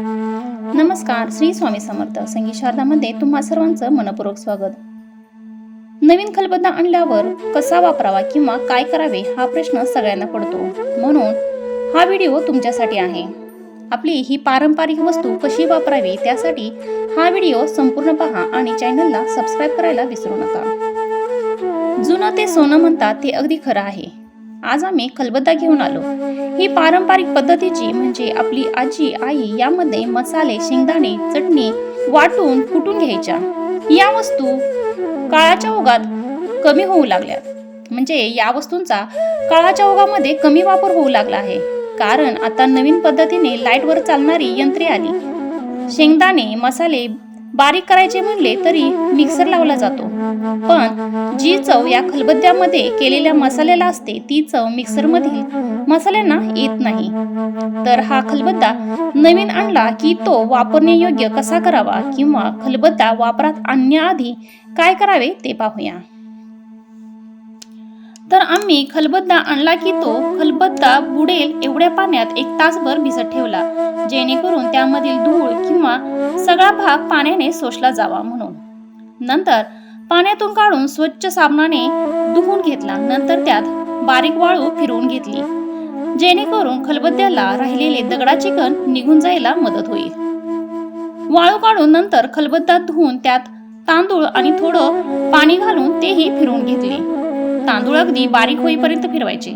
नमस्कार श्री स्वामी समर्थ संगीत शारदामध्ये तुम्हा सर्वांचं मनपूर्वक स्वागत. नवीन खलबत्ता आणल्यावर कसा वापरावा किंवा काय करावे हा प्रश्न सगळ्यांना पडतो. म्हणून हा व्हिडिओ तुमच्यासाठी आहे. आपली ही पारंपरिक वस्तू कशी वापरावी त्यासाठी हा व्हिडिओ संपूर्ण पहा आणि चॅनलला सबस्क्राईब करायला विसरू नका. जुनं ते सोनं म्हणतात ते अगदी खरं आहे. आज आम्ही खलबत्ता घेऊन आलो. ही पारंपरिक पद्धतीची म्हणजे आपली आजी आई यामध्ये मसाले शेंगदाणे चटणी वाटून कुटून घ्यायच्या. या वस्तू काळाच्या ओघात कमी होऊ लागल्या. म्हणजे या वस्तूंचा काळाच्या ओघामध्ये कमी वापर होऊ लागला आहे. कारण आता नवीन पद्धतीने लाईटवर चालणारी यंत्रे आली. शेंगदाणे मसाले बारीक करायचे म्हणले तरी मिक्सर लावला जातो. पण जी चव या खलबत्त्यामध्ये केलेल्या मसाल्याला असते ती चव मिक्सरमधील मसाल्यांना येत नाही. तर हा खलबत्ता नवीन आणला की तो वापरण्यायोग्य कसा करावा किंवा खलबत्ता वापरात आणण्याआधी काय करावे ते पाहूया. तर आम्ही खलबत्ता आणला की तो खलबत्ता बुडेल एवढ्या पाण्यात एक तासभर भिजत ठेवला जेणेकरून त्यामधील धूळ किंवा सगळा भाग पाण्याने सोशला जावा म्हणून. नंतर पाण्यातून काढून स्वच्छ साबणाने धुवून घेतला. नंतर त्यात बारीक वाळू फिरवून घेतली जेणेकरून खलबत्त्याला राहिलेले दगडाचे कण निघून जायला मदत होईल. वाळू काढून नंतर खलबत्ता धुवून त्यात तांदूळ आणि थोडं पाणी घालून तेही फिरवून घेतले. तांदूळ अगदी बारीक होईपर्यंत फिरवायचे.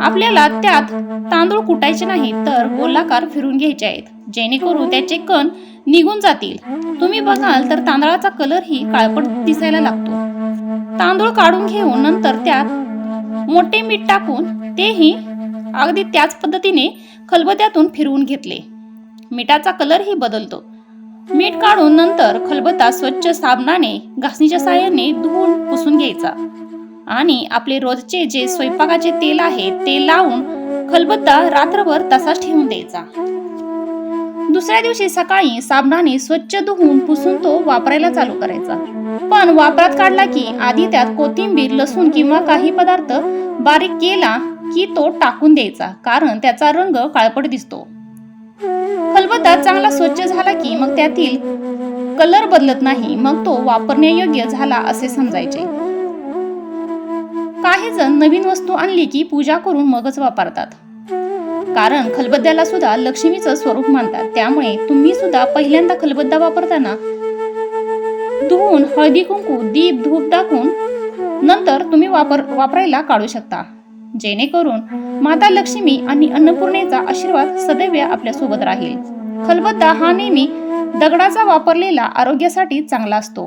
आपल्याला त्यात तांदूळ कुटायचे नाही तर गोलाकार फिरून घ्यायचे आहेत. जेणेकरून त्याचे कण निघून जातील. तुम्ही बघाल तर तांदळाचा कलर ही काळपट दिसायला लागतो. तांदूळ काढून घेऊन नंतर त्यात मोठे मीठ टाकून तेही अगदी त्याच पद्धतीने खलबत्यातून फिरवून घेतले. मिठाचा कलरही बदलतो. मीठ काढून नंतर खलबत्ता स्वच्छ साबणाने घासणीच्या साहाय्याने धुवून पुसून घ्यायचा. आणि आपले रोजचे जे स्वयंपाकाचे तेल आहे ते लावून खलबत्ता रात्रभर तसाच ठेवून द्यायचा. दुसऱ्या दिवशी सकाळी साबणाने स्वच्छ धुवून पुसून तो वापरायला चालू करायचा. पण वापरात काढला की आधी त्यात कोथिंबीर लसूण किंवा काही पदार्थ बारीक केला की तो टाकून द्यायचा कारण त्याचा रंग काळपट दिसतो. खलबत्ता चांगला स्वच्छ झाला की मग त्यातील कलर बदलत नाही मग तो वापरण्यायोग्य झाला असे समजायचे. काही जण नवीन वस्तू आणली की पूजा करून मगच वापरतात. कारण खलबद्द्याला सुद्धा लक्ष्मीचं स्वरूप मानतात. त्यामुळे तुम्ही सुद्धा पहिल्यांदा खलबद्दा वापरताना धुवून हळदी कुंकू दीप धूप टाकून नंतर तुम्ही वापर वापरायला काढू शकता. जेणेकरून माता लक्ष्मी आणि अन्नपूर्णेचा आशीर्वाद सदैव आपल्यासोबत राहील. खलबद्दा हा नेहमी दगडाचा वापरलेला आरोग्यासाठी चांगला असतो.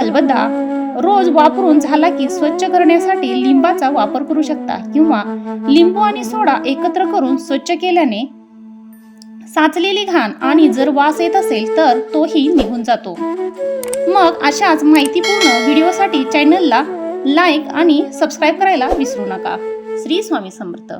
खलबद्दा रोज वापरून झाला की स्वच्छ करण्यासाठी लिंबाचा वापर करू शकता किंवा लिंबू आणि सोडा एकत्र करून स्वच्छ केल्याने साचलेली घाण आणि जर वास येत असेल तर तोही निघून जातो. मग अशाच माहितीपूर्ण व्हिडिओसाठी चॅनलला लाईक आणि सबस्क्राईब करायला विसरू नका. श्री स्वामी समर्थ.